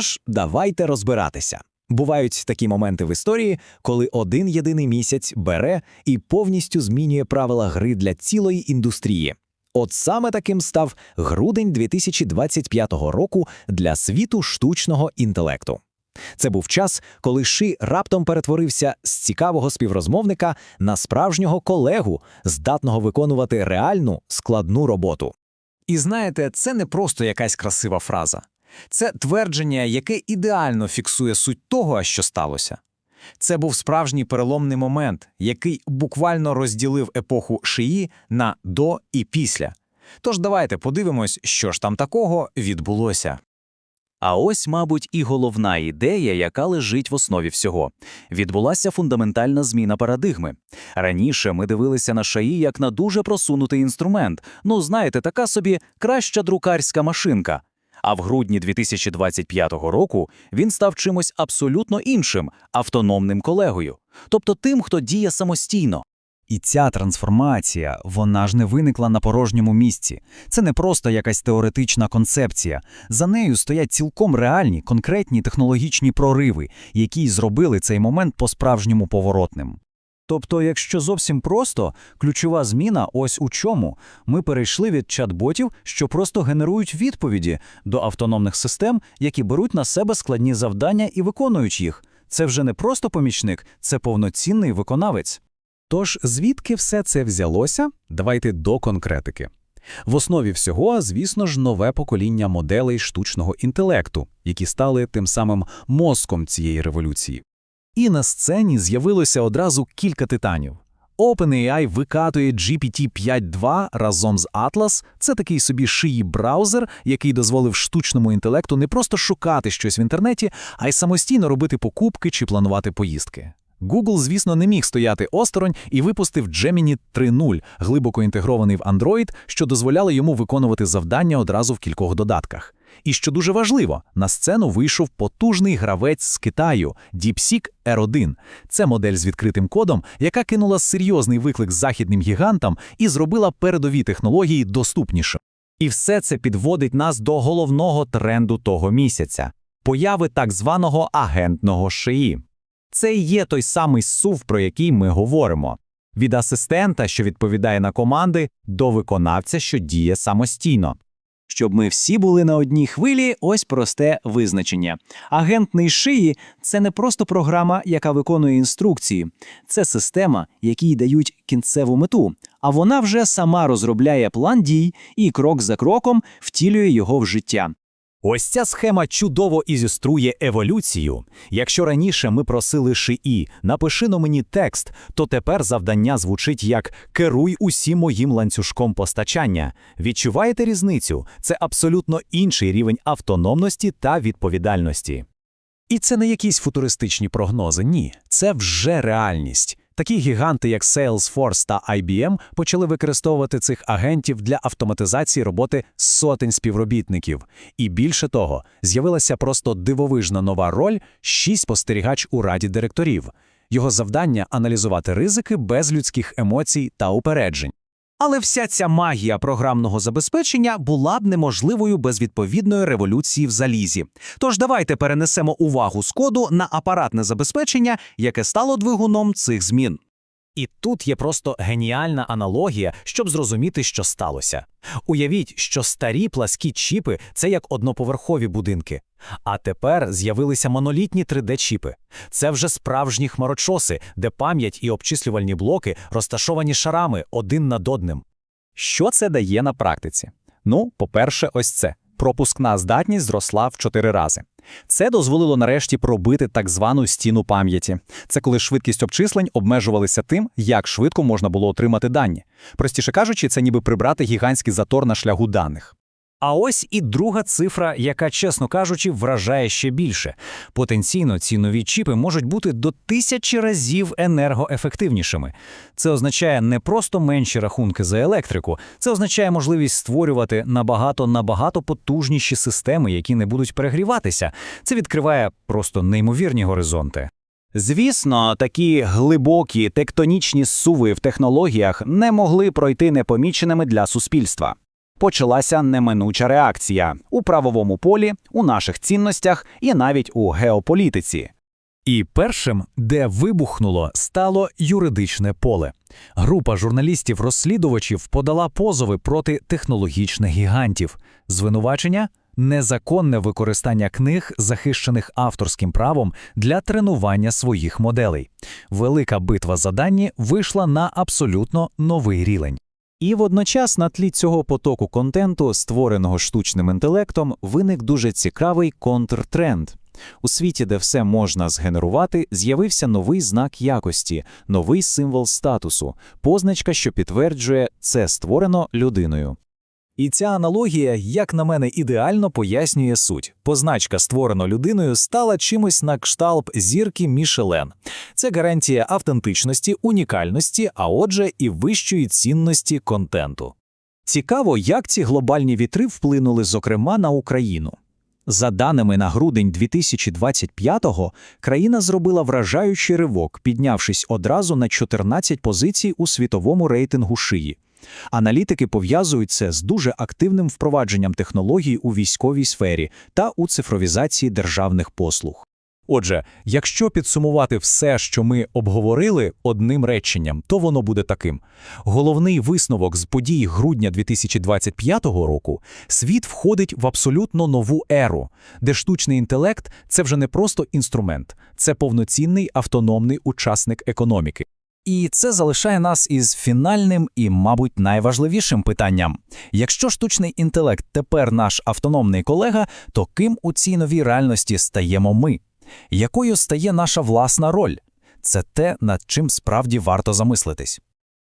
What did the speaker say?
Тож давайте розбиратися. Бувають такі моменти в історії, коли один єдиний місяць бере і повністю змінює правила гри для цілої індустрії. От саме таким став грудень 2025 року для світу штучного інтелекту. Це був час, коли Ши раптом перетворився з цікавого співрозмовника на справжнього колегу, здатного виконувати реальну складну роботу. І знаєте, це не просто якась красива фраза. Це твердження, яке ідеально фіксує суть того, що сталося. Це був справжній переломний момент, який буквально розділив епоху шиї на до і після. Тож давайте подивимось, що ж там такого відбулося. А ось, мабуть, і головна ідея, яка лежить в основі всього. Відбулася фундаментальна зміна парадигми. Раніше ми дивилися на шаї як на дуже просунутий інструмент. Ну, знаєте, така собі краща друкарська машинка. А в грудні 2025 року він став чимось абсолютно іншим автономним колегою, тобто тим, хто діє самостійно. І ця трансформація, вона ж не виникла на порожньому місці. Це не просто якась теоретична концепція. За нею стоять цілком реальні, конкретні технологічні прориви, які зробили цей момент по-справжньому поворотним. Тобто, якщо зовсім просто, ключова зміна ось у чому. Ми перейшли від чат-ботів, що просто генерують відповіді, до автономних систем, які беруть на себе складні завдання і виконують їх. Це вже не просто помічник, це повноцінний виконавець. Тож, звідки все це взялося? Давайте до конкретики. В основі всього, звісно ж, нове покоління моделей штучного інтелекту, які стали тим самим мозком цієї революції. І на сцені з'явилося одразу кілька титанів. OpenAI викатує GPT-5.2 разом з Atlas. Це такий собі шиї браузер, який дозволив штучному інтелекту не просто шукати щось в інтернеті, а й самостійно робити покупки чи планувати поїздки. Google, звісно, не міг стояти осторонь і випустив Gemini 3.0, глибоко інтегрований в Android, що дозволяло йому виконувати завдання одразу в кількох додатках. І що дуже важливо, на сцену вийшов потужний гравець з Китаю DeepSeek R1. Це модель з відкритим кодом, яка кинула серйозний виклик західним гігантам і зробила передові технології доступнішими. І все це підводить нас до головного тренду того місяця появи так званого агентного шиї. Це і є той самий сув, про який ми говоримо. Від асистента, що відповідає на команди, до виконавця, що діє самостійно. Щоб ми всі були на одній хвилі, ось просте визначення. Агентний шиї це не просто програма, яка виконує інструкції, це система, якій дають кінцеву мету, а вона вже сама розробляє план дій і крок за кроком втілює його в життя. Ось ця схема чудово ілюструє еволюцію. Якщо раніше ми просили шиї, напиши на мені текст, то тепер завдання звучить як керуй усім моїм ланцюжком постачання. Відчуваєте різницю? Це абсолютно інший рівень автономності та відповідальності. І це не якісь футуристичні прогнози, ні, це вже реальність. Такі гіганти, як Salesforce та IBM, почали використовувати цих агентів для автоматизації роботи сотень співробітників. І більше того, з'явилася просто дивовижна нова роль шість спостерігач у раді директорів. Його завдання аналізувати ризики без людських емоцій та упереджень. Але вся ця магія програмного забезпечення була б неможливою без відповідної революції в залізі. Тож давайте перенесемо увагу з коду на апаратне забезпечення, яке стало двигуном цих змін. І тут є просто геніальна аналогія, щоб зрозуміти, що сталося. Уявіть, що старі пласкі чіпи це як одноповерхові будинки. А тепер з'явилися монолітні 3D-чіпи. Це вже справжні хмарочоси, де пам'ять і обчислювальні блоки розташовані шарами один над одним. Що це дає на практиці? Ну, по-перше, ось це. Пропускна здатність зросла в 4 рази. Це дозволило нарешті пробити так звану стіну пам'яті. Це коли швидкість обчислень обмежувалася тим, як швидко можна було отримати дані. Простіше кажучи, це ніби прибрати гігантський затор на шляху даних. А ось і друга цифра, яка, чесно кажучи, вражає ще більше. Потенційно ці нові чіпи можуть бути до тисячі разів енергоефективнішими. Це означає не просто менші рахунки за електрику, це означає можливість створювати набагато набагато потужніші системи, які не будуть перегріватися. Це відкриває просто неймовірні горизонти. Звісно, такі глибокі тектонічні суви в технологіях не могли пройти непоміченими для суспільства. Почалася неминуча реакція у правовому полі, у наших цінностях і навіть у геополітиці. І першим, де вибухнуло, стало юридичне поле. Група журналістів-розслідувачів подала позови проти технологічних гігантів. Звинувачення незаконне використання книг, захищених авторським правом для тренування своїх моделей. Велика битва за дані вийшла на абсолютно новий рівень. І водночас на тлі цього потоку контенту, створеного штучним інтелектом, виник дуже цікавий контртренд. У світі, де все можна згенерувати, з'явився новий знак якості, новий символ статусу, позначка, що підтверджує це створено людиною. І ця аналогія, як на мене, ідеально пояснює суть. Позначка, створена людиною, стала чимось на кшталт зірки Мішелен. Це гарантія автентичності, унікальності, а отже, і вищої цінності контенту. Цікаво, як ці глобальні вітри вплинули, зокрема, на Україну. За даними на грудень 2025-го, країна зробила вражаючий ривок, піднявшись одразу на 14 позицій у світовому рейтингу шиї. Аналітики пов'язують це з дуже активним впровадженням технологій у військовій сфері та у цифровізації державних послуг. Отже, якщо підсумувати все, що ми обговорили одним реченням, то воно буде таким: головний висновок з подій грудня 2025 року світ входить в абсолютно нову еру, де штучний інтелект це вже не просто інструмент, це повноцінний автономний учасник економіки. І це залишає нас із фінальним і, мабуть, найважливішим питанням. Якщо штучний інтелект тепер наш автономний колега, то ким у цій новій реальності стаємо ми? Якою стає наша власна роль? Це те, над чим справді варто замислитись.